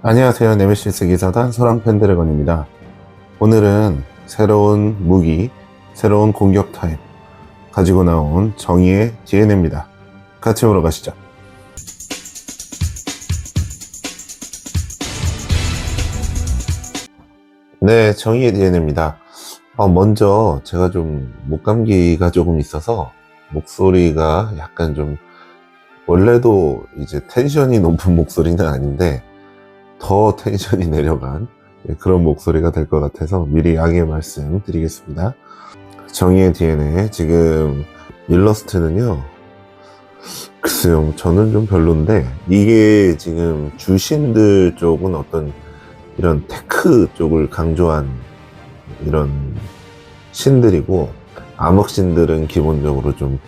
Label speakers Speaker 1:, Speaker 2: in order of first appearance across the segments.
Speaker 1: 안녕하세요. 네메시스 기사단 소랑 펜드래건입니다. 오늘은 새로운 무기, 새로운 공격 타입 가지고 나온 정의의 DNA입니다. 같이 보러 가시죠. 네, 정의의 DNA입니다. 어, 먼저 제가 좀 목감기가 조금 있어서 목소리가 약간 좀 원래도 이제 텐션이 높은 목소리는 아닌데 더 텐션이 내려간 예, 그런 목소리가 될 것 같아서 미리 양해 말씀 드리겠습니다. 정의의 DNA 지금 일러스트는요. 글쎄요, 저는 좀 별론데 이게 지금 주신들 쪽은 어떤 이런 테크 쪽을 강조한 이런 신들이고 암흑신들은 기본적으로 좀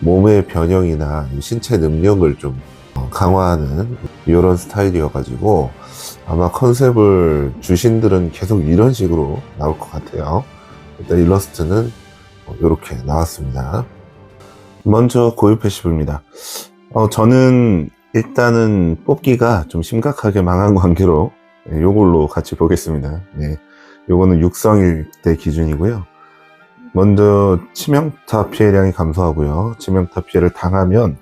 Speaker 1: 몸의 변형이나 신체 능력을 좀 어, 강화하는 이런 스타일이어가지고 아마 컨셉을 주신들은 계속 이런 식으로 나올 것 같아요. 일단 일러스트는 이렇게 나왔습니다. 먼저 고유 패시브입니다. 어, 저는 일단은 뽑기가 좀 심각하게 망한 관계로 네, 요걸로 같이 보겠습니다. 네, 요거는 육성일 때 기준이고요. 먼저 치명타 피해량이 감소하고요. 치명타 피해를 당하면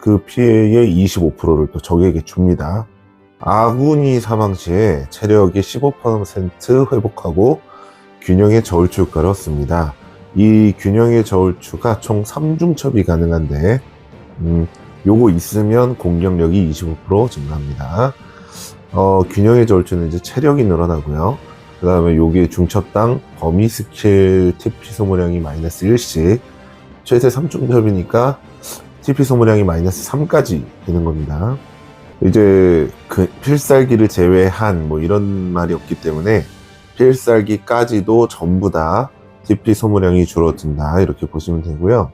Speaker 1: 그 피해의 25%를 또 적에게 줍니다. 아군이 사망 시에 체력이 15% 회복하고 균형의 저울추 효과를 얻습니다. 이 균형의 저울추가 총 3중 첩이 가능한데 음, 요거 있으면 공격력이 25% 증가합니다. 어, 균형의 저울추는 이제 체력이 늘어나고요. 그 다음에 요게 중첩당 범위 스킬 TP 소모량이 마이너스 1씩 최대 3중첩이니까 TP 소모량이 마이너스 3까지 되는 겁니다. 이제 그 필살기를 제외한 뭐 이런 말이 없기 때문에 필살기까지도 전부 다 TP 소모량이 줄어든다 이렇게 보시면 되고요.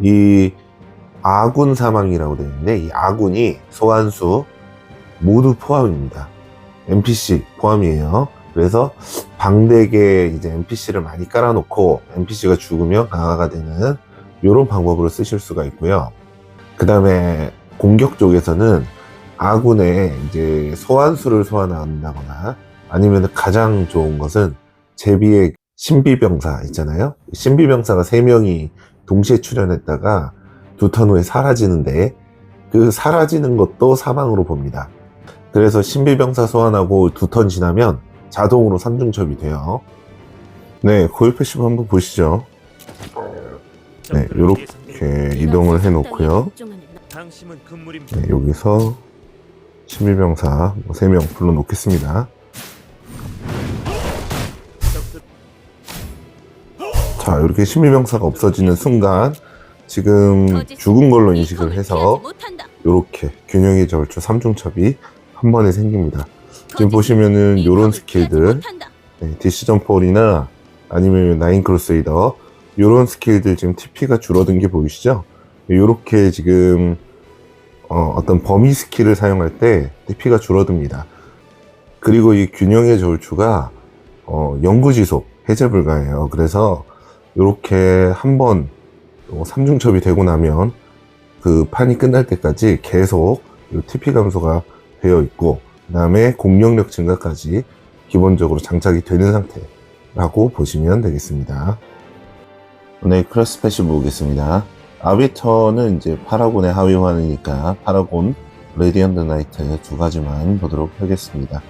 Speaker 1: 이 아군 사망이라고 되어 있는데 이 아군이 소환수 모두 포함입니다. NPC 포함이에요. 그래서 방대게 이제 NPC를 많이 깔아놓고 NPC가 죽으면 강화가 되는 이런 방법으로 쓰실 수가 있고요. 그 다음에 공격 쪽에서는 아군의 이제 소환수를 소환한다거나 아니면 가장 좋은 것은 제비의 신비병사 있잖아요. 신비병사가 3명이 동시에 출연했다가 두 턴 후에 사라지는데 그 사라지는 것도 사망으로 봅니다. 그래서 신비병사 소환하고 두 턴 지나면 자동으로 3중첩이 돼요. 네, 고유 패시브 한번 보시죠. 네, 요렇게 이동을 해놓고요. 네, 여기서 신비병사 뭐 3명 불러놓겠습니다. 자, 이렇게 신비병사가 없어지는 순간 지금 죽은 걸로 인식을 해서 이렇게 균형의 저울추 3중첩이 한 번에 생깁니다. 지금 보시면은 요런 스킬들 네, 디시전 폴이나 아니면 나인 크루세이더 요런 스킬들 지금 TP가 줄어든 게 보이시죠? 요렇게 지금 어, 떤 범위 스킬을 사용할 때 TP가 줄어듭니다. 그리고 이 균형의 저울추가 어, 영구 지속 해제 불가해요. 그래서 요렇게 한번 3중첩이 되고 나면 그 판이 끝날 때까지 계속 이 TP 감소가 되어 있고 그 다음에 공격력 증가까지 기본적으로 장착이 되는 상태라고 보시면 되겠습니다. 네, 크로스 패시 보겠습니다. 아비터는 이제 파라곤의 하위환이니까 파라곤, 레디언드 나이트 두 가지만 보도록 하겠습니다.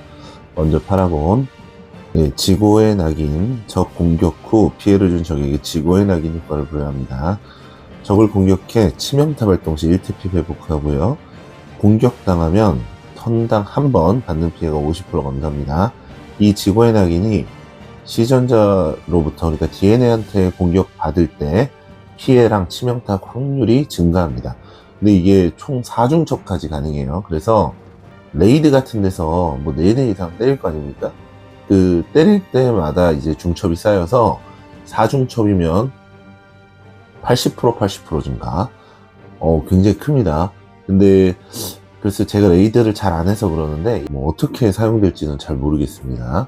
Speaker 1: 먼저 파라곤, 네, 지고의 낙인, 적 공격 후 피해를 준 적에게 지고의 낙인 효과를 부여합니다. 적을 공격해 치명타 발동 시 1TP 회복하고요. 공격당하면 턴당 한 번 받는 피해가 50% 감소합니다. 이 지고의 낙인이 시전자로부터 그러니까 DNA한테 공격받을 때 피해랑 치명타 확률이 증가합니다. 근데 이게 총 4중첩까지 가능해요. 그래서 레이드 같은 데서 뭐 4대 이상 때릴 거 아닙니까? 그 때릴 때마다 이제 중첩이 쌓여서 4중첩이면 80% 80% 증가. 어, 굉장히 큽니다. 근데 글쎄 제가 레이드를 잘 안 해서 그러는데 뭐 어떻게 사용될지는 잘 모르겠습니다.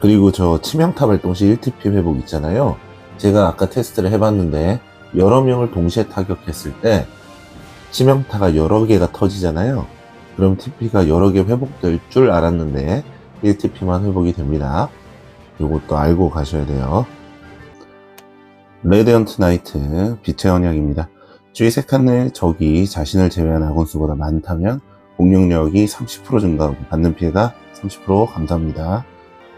Speaker 1: 그리고 저 치명타 발동 시 1TP 회복 있잖아요. 제가 아까 테스트를 해봤는데 여러 명을 동시에 타격했을 때 치명타가 여러 개가 터지잖아요. 그럼 TP가 여러 개 회복될 줄 알았는데 1TP만 회복이 됩니다. 이것도 알고 가셔야 돼요. 레디언트 나이트 빛의 언약입니다. 주위 세칸내 적이 자신을 제외한 아군 수보다 많다면 공격력이 30% 증가하고 받는 피해가 30% 감소합니다.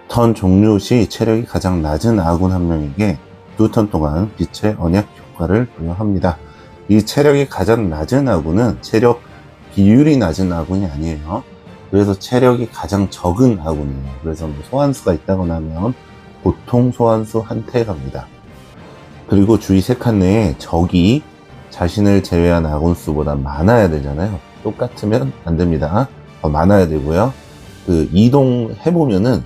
Speaker 1: 턴 종료 시 체력이 가장 낮은 아군 한 명에게 두턴 동안 빛의 언약 효과를 부여합니다. 이 체력이 가장 낮은 아군은 체력 비율이 낮은 아군이 아니에요. 그래서 체력이 가장 적은 아군이에요. 그래서 뭐 소환수가 있다거나 하면 보통 소환수 한테 갑니다. 그리고 주위 세칸 내에 적이 자신을 제외한 아군 수보다 많아야 되잖아요. 똑같으면 안 됩니다. 더 많아야 되고요. 그 이동해 보면은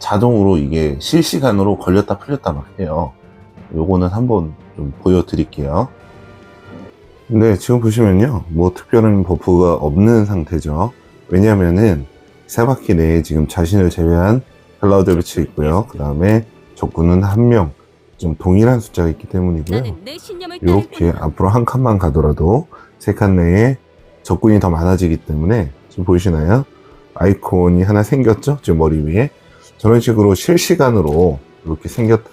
Speaker 1: 자동으로 이게 실시간으로 걸렸다 풀렸다 막 해요. 요거는 한번 좀 보여드릴게요. 네, 지금 보시면요. 뭐 특별한 버프가 없는 상태죠. 왜냐면은 세 바퀴 내에 지금 자신을 제외한 클라우드 배치 있고요. 그 다음에 적군은 한 명, 좀 동일한 숫자가 있기 때문이고요. 이렇게. 앞으로 한 칸만 가더라도 세 칸 내에 적군이 더 많아지기 때문에 지금 보이시나요? 아이콘이 하나 생겼죠? 지금 머리 위에 저런 식으로 실시간으로 이렇게 생겼다,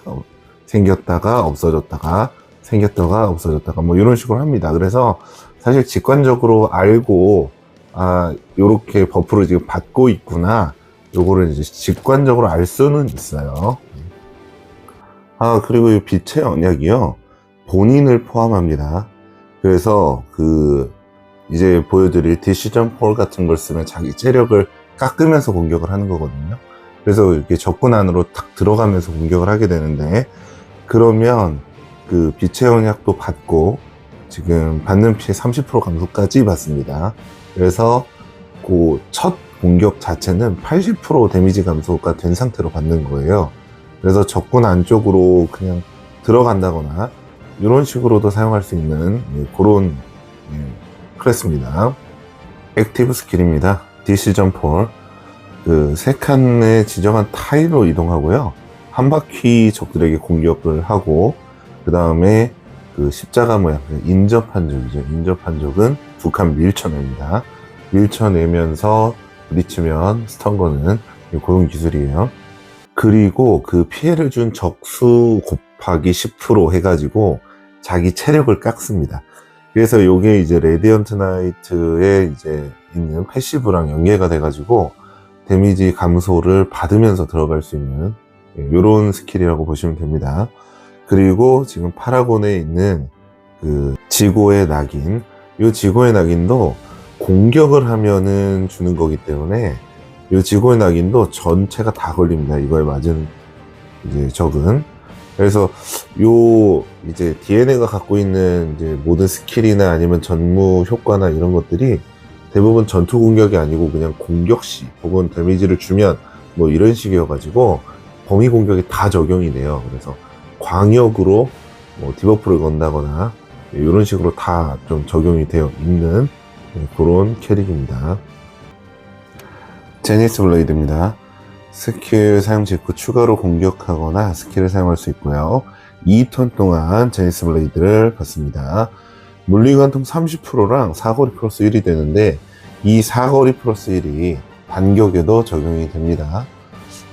Speaker 1: 생겼다가 없어졌다가 생겼다가 없어졌다가 뭐 이런 식으로 합니다. 그래서 사실 직관적으로 알고 아 요렇게 버프를 지금 받고 있구나 요거를 이제 직관적으로 알 수는 있어요. 아 그리고 이 빛의 언약이요 본인을 포함합니다. 그래서 그 이제 보여드릴 디시전 폴 같은 걸 쓰면 자기 체력을 깎으면서 공격을 하는 거거든요. 그래서 이렇게 적군 안으로 탁 들어가면서 공격을 하게 되는데 그러면 그 언약도 받고 지금 받는 피해 30% 감소까지 받습니다. 그래서 그 첫 공격 자체는 80% 데미지 감소가 된 상태로 받는 거예요. 그래서 적군 안쪽으로 그냥 들어간다거나 이런 식으로도 사용할 수 있는 예, 그런 예, 클래스입니다. 액티브 스킬입니다. 디시전 폴. 그 세 칸의 지정한 타일로 이동하고요. 한 바퀴 적들에게 공격을 하고 그 다음에 그 십자가 모양 그 인접한 적이죠. 인접한 적은 두 칸 밀쳐냅니다. 밀쳐내면서 부딪히면 스턴 거는 그런 기술이에요. 그리고 그 피해를 준 적수 곱하기 10% 해가지고 자기 체력을 깎습니다. 그래서 요게 이제 레디언트 나이트에 이제 있는 패시브랑 연계가 돼가지고 데미지 감소를 받으면서 들어갈 수 있는 이런 스킬이라고 보시면 됩니다. 그리고 지금 파라곤에 있는 그 지고의 낙인, 이 지고의 낙인도 공격을 하면은 주는 거기 때문에 이 지고의 낙인도 전체가 다 걸립니다. 이거에 맞은 이제 적은. 그래서 요 이제 DNA가 갖고 있는 이제 모든 스킬이나 아니면 전무 효과나 이런 것들이 대부분 전투 공격이 아니고 그냥 공격 시 혹은 데미지를 주면 뭐 이런 식이어가지고 범위 공격이 다 적용이 돼요. 그래서 광역으로 뭐 디버프를 건다거나 이런 식으로 다 좀 적용이 되어 있는 그런 캐릭입니다. 제니스 블레이드입니다. 스킬 사용 직후 추가로 공격하거나 스킬을 사용할 수 있고요. 2턴 동안 제니스 블레이드를 받습니다. 물리관통 30%랑 사거리 플러스 1이 되는데 이 사거리 플러스 1이 반격에도 적용이 됩니다.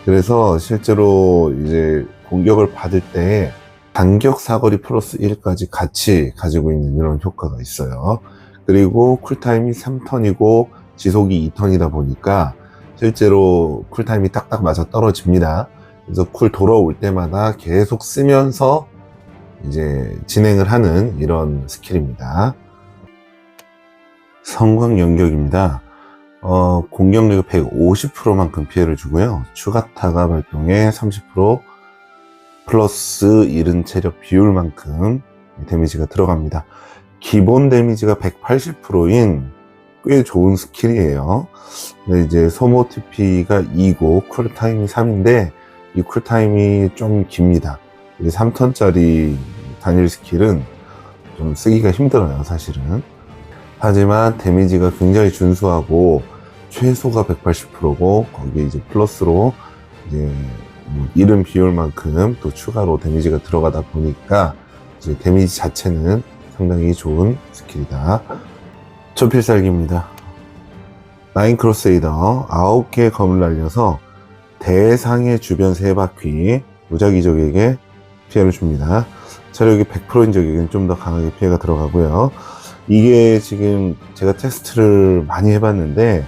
Speaker 1: 그래서 실제로 이제 공격을 받을 때 반격 사거리 플러스 1까지 같이 가지고 있는 이런 효과가 있어요. 그리고 쿨타임이 3턴이고 지속이 2턴이다 보니까 실제로 쿨타임이 딱딱 맞아 떨어집니다. 그래서 쿨 돌아올 때마다 계속 쓰면서 이제 진행을 하는 이런 스킬입니다. 성광 연격입니다. 어, 공격력이 150%만큼 피해를 주고요. 추가 타가 발동에 30% 플러스 이른 체력 비율만큼 데미지가 들어갑니다. 기본 데미지가 180%인 꽤 좋은 스킬이에요. 근데 이제 소모 TP가 2고 쿨타임이 3인데 이 쿨타임이 좀 깁니다. 이 3턴짜리 단일 스킬은 좀 쓰기가 힘들어요, 사실은. 하지만 데미지가 굉장히 준수하고 최소가 180%고 거기에 이제 플러스로 이제 뭐 이른 비율만큼 또 추가로 데미지가 들어가다 보니까 이제 데미지 자체는 상당히 좋은 스킬이다. 초필살기입니다. 나인 크로세이더 9개 검을 날려서 대상의 주변 세 바퀴 무작위 적에게 피해를 줍니다. 체력이 100%인 적에게는 좀 더 강하게 피해가 들어가고요. 이게 지금 제가 테스트를 많이 해봤는데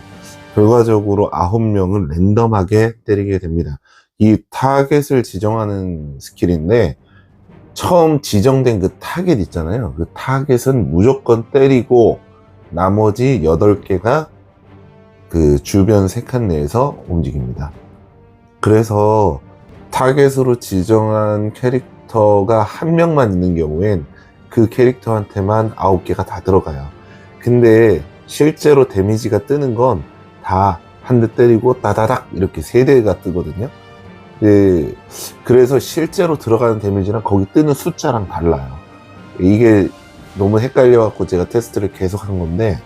Speaker 1: 결과적으로 9명을 랜덤하게 때리게 됩니다. 이 타겟을 지정하는 스킬인데 처음 지정된 그 타겟 있잖아요. 그 타겟은 무조건 때리고 나머지 8개가 그 주변 세 칸 내에서 움직입니다. 그래서 타겟으로 지정한 캐릭터가 한 명만 있는 경우엔 그 캐릭터한테만 9개가 다 들어가요. 근데 실제로 데미지가 뜨는 건 다 한 대 때리고 따다닥 이렇게 세 대가 뜨거든요. 네, 그래서 실제로 들어가는 데미지랑 거기 뜨는 숫자랑 달라요. 이게 너무 헷갈려갖고 제가 테스트를 계속 한 건데,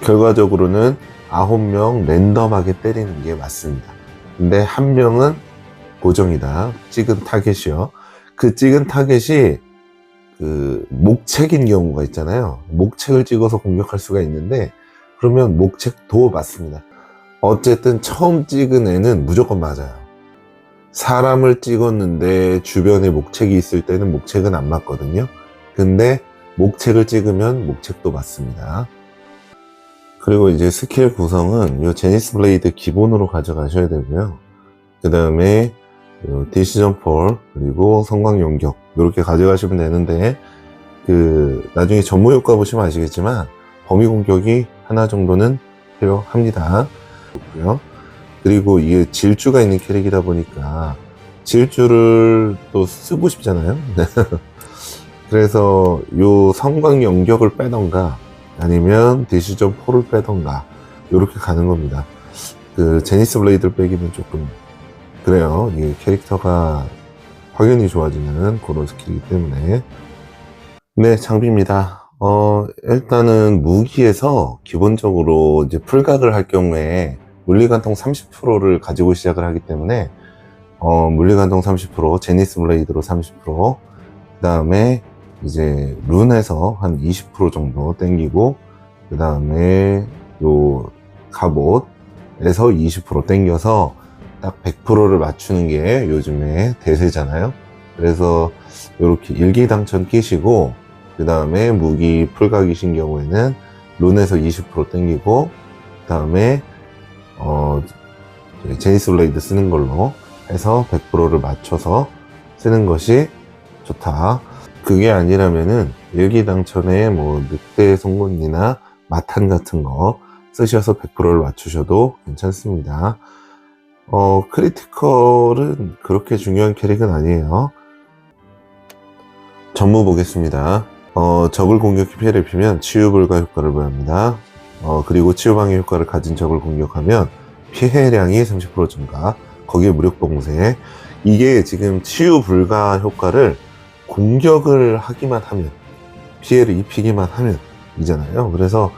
Speaker 1: 결과적으로는 9명 랜덤하게 때리는 게 맞습니다. 근데 한 명은 고정이다. 찍은 타겟이요. 그 찍은 타겟이 그 목책인 경우가 있잖아요. 목책을 찍어서 공격할 수가 있는데, 그러면 목책도 맞습니다. 어쨌든 처음 찍은 애는 무조건 맞아요. 사람을 찍었는데 주변에 목책이 있을 때는 목책은 안 맞거든요. 근데 목책을 찍으면 목책도 맞습니다. 그리고 이제 스킬 구성은 이 제니스 블레이드 기본으로 가져가셔야 되고요. 그 다음에 디시전 폴 그리고 성광 용격 이렇게 가져가시면 되는데 그 나중에 전무 효과 보시면 아시겠지만 범위 공격이 하나 정도는 필요합니다. 그리고 이게 질주가 있는 캐릭이다 보니까 질주를 또 쓰고 싶잖아요. 그래서 요 성광 연격을 빼던가 아니면 디시전 4를 빼던가 이렇게 가는 겁니다. 그 제니스 블레이드를 빼기는 조금 그래요. 이 캐릭터가 확연히 좋아지는 그런 스킬이기 때문에 네 장비입니다. 어 일단은 무기에서 기본적으로 이제 풀각을 할 경우에 물리관통 30%를 가지고 시작을 하기 때문에 어, 물리관통 30%, 제니스 블레이드로 30%, 그 다음에 이제 룬에서 한 20% 정도 땡기고, 그 다음에 요 갑옷에서 20% 땡겨서 딱 100%를 맞추는 게 요즘에 대세잖아요. 그래서 이렇게 일기당천 끼시고, 그 다음에 무기 풀각이신 경우에는 룬에서 20% 땡기고, 그 다음에 어, 제니스 블레이드 쓰는 걸로 해서 100%를 맞춰서 쓰는 것이 좋다. 그게 아니라면은 일기당천에 뭐 늑대 송곳니나 마탄 같은 거 쓰셔서 100%를 맞추셔도 괜찮습니다. 어, 크리티컬은 그렇게 중요한 캐릭은 아니에요. 전무 보겠습니다. 어, 적을 공격해 피해를 입히면 치유 불가 효과를 부여합니다. 어, 그리고 치유 방해 효과를 가진 적을 공격하면 피해량이 30% 증가. 거기에 무력 봉쇄. 이게 지금 치유 불가 효과를 공격을 하기만 하면, 피해를 입히기만 하면 이잖아요. 그래서,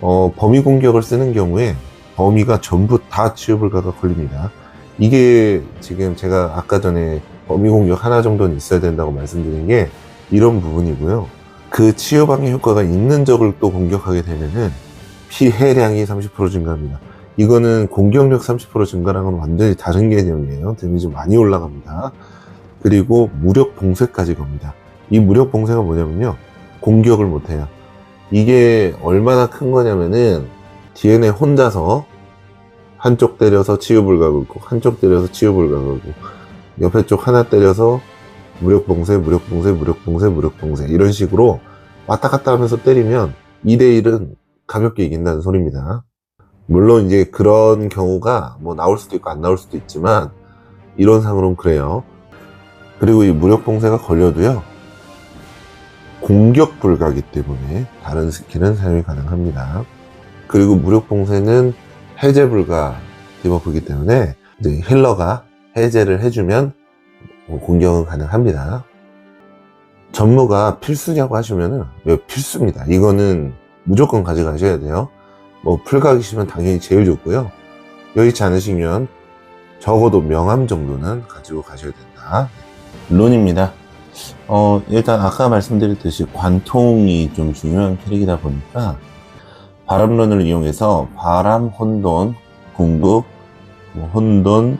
Speaker 1: 어, 범위 공격을 쓰는 경우에 범위가 전부 다 치유 불가가 걸립니다. 이게 지금 제가 아까 전에 범위 공격 하나 정도는 있어야 된다고 말씀드린 게 이런 부분이고요. 그 치유 방해 효과가 있는 적을 또 공격하게 되면은 피해량이 30% 증가합니다. 이거는 공격력 30% 증가랑은 완전히 다른 개념이에요. 데미지 많이 올라갑니다. 그리고 무력 봉쇄까지 겁니다. 이 무력 봉쇄가 뭐냐면요. 공격을 못해요. 이게 얼마나 큰 거냐면은 DNA 혼자서 한쪽 때려서 치유 불가 긁고 한쪽 때려서 치유 불가 긁고 옆에 쪽 하나 때려서 무력 봉쇄, 무력 봉쇄, 무력 봉쇄, 무력 봉쇄 이런 식으로 왔다 갔다 하면서 때리면 2대1은 가볍게 이긴다는 소리입니다. 물론 이제 그런 경우가 뭐 나올 수도 있고 안 나올 수도 있지만 이론상으로는 그래요. 그리고 이 무력 봉쇄가 걸려도요. 공격 불가기 때문에 다른 스킬은 사용이 가능합니다. 그리고 무력 봉쇄는 해제 불가 디버프이기 때문에 이제 힐러가 해제를 해주면 뭐 공격은 가능합니다. 전무가 필수냐고 하시면은 예, 필수입니다. 이거는 무조건 가져가셔야 돼요. 뭐 풀각이시면 당연히 제일 좋고요. 여의치 않으시면 적어도 명함 정도는 가지고 가셔야 된다. 론입니다. 어, 일단 아까 말씀드렸듯이 관통이 좀 중요한 캐릭이다 보니까 바람론을 이용해서 바람, 혼돈, 궁극, 뭐 혼돈,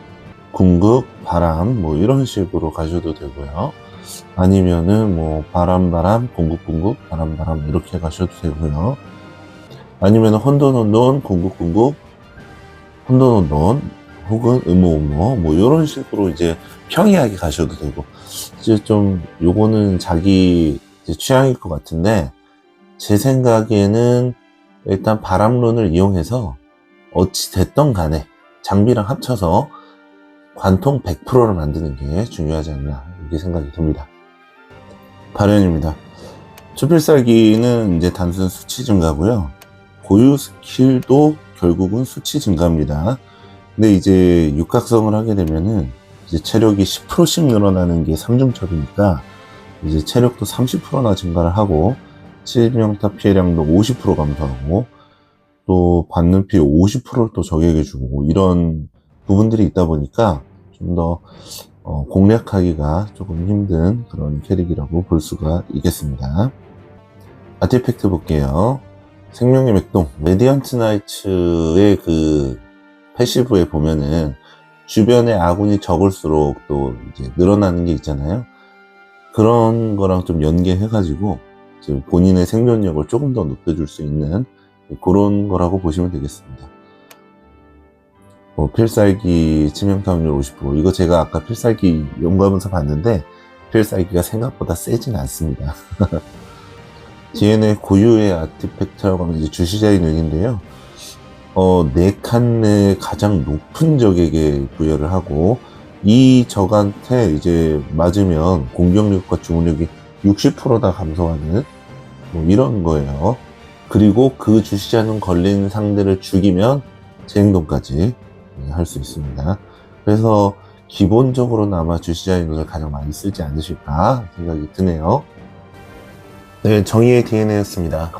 Speaker 1: 궁극, 바람, 뭐 이런 식으로 가셔도 되고요. 아니면은 뭐 바람, 바람, 궁극, 궁극, 바람, 바람 이렇게 가셔도 되고요. 아니면 혼돈, 혼돈, 궁극, 궁극, 혼돈, 혼돈, 혹은 의무, 뭐 이런 식으로 이제 평이하게 가셔도 되고 이제 좀 요거는 자기 취향일 것 같은데 제 생각에는 일단 바람론을 이용해서 어찌 됐던 간에 장비랑 합쳐서 관통 100%를 만드는 게 중요하지 않나 이렇게 생각이 듭니다. 발현입니다. 추필살기는 이제 단순 수치 증가고요. 고유 스킬도 결국은 수치 증가입니다. 근데 이제 육각성을 하게 되면은 이제 체력이 10%씩 늘어나는 게 삼중첩이니까 이제 체력도 30%나 증가를 하고 치명타 피해량도 50% 감소하고 또 받는 피해 50%를 또 적에게 주고 이런 부분들이 있다 보니까 좀더 어, 공략하기가 조금 힘든 그런 캐릭이라고 볼 수가 있겠습니다. 아티팩트 볼게요. 생명의 맥동, 레디언트 나이츠의 그 패시브에 보면은 주변에 아군이 적을수록 또 이제 늘어나는 게 있잖아요. 그런 거랑 좀 연계해가지고 본인의 생존력을 조금 더 높여줄 수 있는 그런 거라고 보시면 되겠습니다. 뭐 필살기 치명타 확률 50% 이거 제가 아까 필살기 연구하면서 봤는데 필살기가 생각보다 세진 않습니다. DN의 고유의 아티팩트라고 하면 이제 주시자의 눈인데요. 어, 네칸내 가장 높은 적에게 부여를 하고 이 적한테 이제 맞으면 공격력과 주문력이 60%다 감소하는 뭐 이런 거예요. 그리고 그 주시자는 걸린 상대를 죽이면 재행동까지 할 수 있습니다. 그래서 기본적으로는 아마 주시자의 눈을 가장 많이 쓰지 않으실까 생각이 드네요. 네, 정의의 DNA였습니다.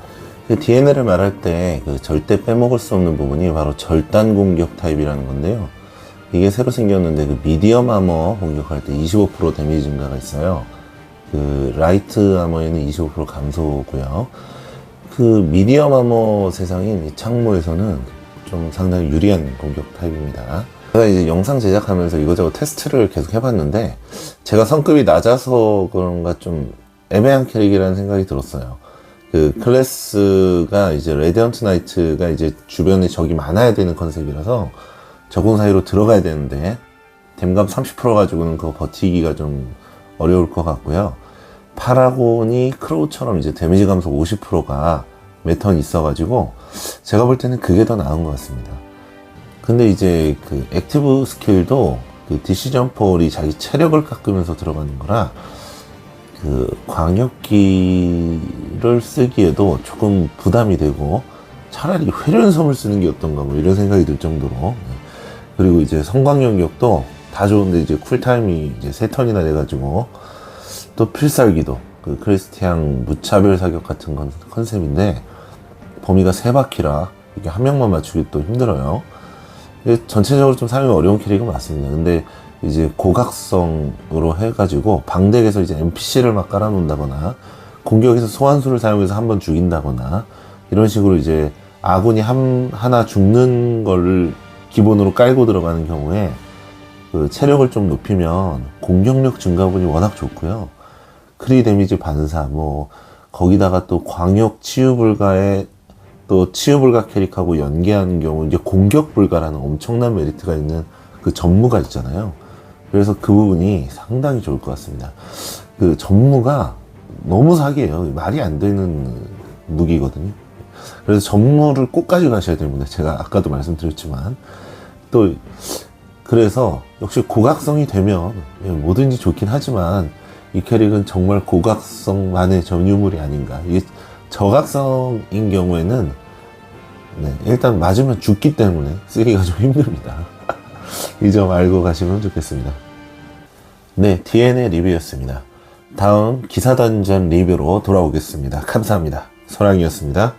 Speaker 1: 그 DNA를 말할 때 그 절대 빼먹을 수 없는 부분이 바로 절단 공격 타입이라는 건데요. 이게 새로 생겼는데 그 미디엄 아머 공격할 때 25% 데미지 증가가 있어요. 그 라이트 아머에는 25% 감소고요. 그 미디엄 아머 세상인 이 창모에서는 좀 상당히 유리한 공격 타입입니다. 제가 이제 영상 제작하면서 이거저거 테스트를 계속 해봤는데 제가 성급이 낮아서 그런가 좀 애매한 캐릭이라는 생각이 들었어요. 그 클래스가 이제 레디언트 나이트가 이제 주변에 적이 많아야 되는 컨셉이라서 적응 사이로 들어가야 되는데 댐감 30% 가지고는 그거 버티기가 좀 어려울 것 같고요. 파라곤이 크로우처럼 이제 데미지 감소 50%가 매턴 있어가지고 제가 볼 때는 그게 더 나은 것 같습니다. 근데 이제 그 액티브 스킬도 그 디시전 폴이 자기 체력을 깎으면서 들어가는 거라 그 광역기를 쓰기에도 조금 부담이 되고 차라리 회련섬을 쓰는 게 어떤가 뭐 이런 생각이 들 정도로 네. 그리고 이제 성광연격도 다 좋은데 이제 쿨타임이 이제 세 턴이나 돼가지고 또 필살기도 그 크리스티앙 무차별 사격 같은 건 컨셉인데 범위가 세 바퀴라 이게 한 명만 맞추기 또 힘들어요. 전체적으로 좀 사용이 어려운 캐릭은 맞습니다. 근데 이제 고각성으로 해가지고 방덱에서 이제 NPC를 막 깔아놓는다거나 공격에서 소환수를 사용해서 한 번 죽인다거나 이런 식으로 이제 아군이 한, 하나 죽는 거를 기본으로 깔고 들어가는 경우에 그 체력을 좀 높이면 공격력 증가분이 워낙 좋고요. 크리 데미지 반사, 뭐, 거기다가 또 광역 치유 불가에 또 치유 불가 캐릭하고 연계하는 경우 이제 공격 불가라는 엄청난 메리트가 있는 그 전무가 있잖아요. 그래서 그 부분이 상당히 좋을 것 같습니다. 그 전무가 너무 사기예요. 말이 안 되는 무기거든요. 그래서 전무를 꼭 가져가셔야 됩니다. 제가 아까도 말씀드렸지만 또 그래서 역시 고각성이 되면 예, 뭐든지 좋긴 하지만 이 캐릭은 정말 고각성만의 전유물이 아닌가. 저각성인 경우에는 네, 일단 맞으면 죽기 때문에 쓰기가 좀 힘듭니다. 이 점 알고 가시면 좋겠습니다. 네, DNA 리뷰였습니다. 다음 기사단전 리뷰로 돌아오겠습니다. 감사합니다. 소랑이었습니다.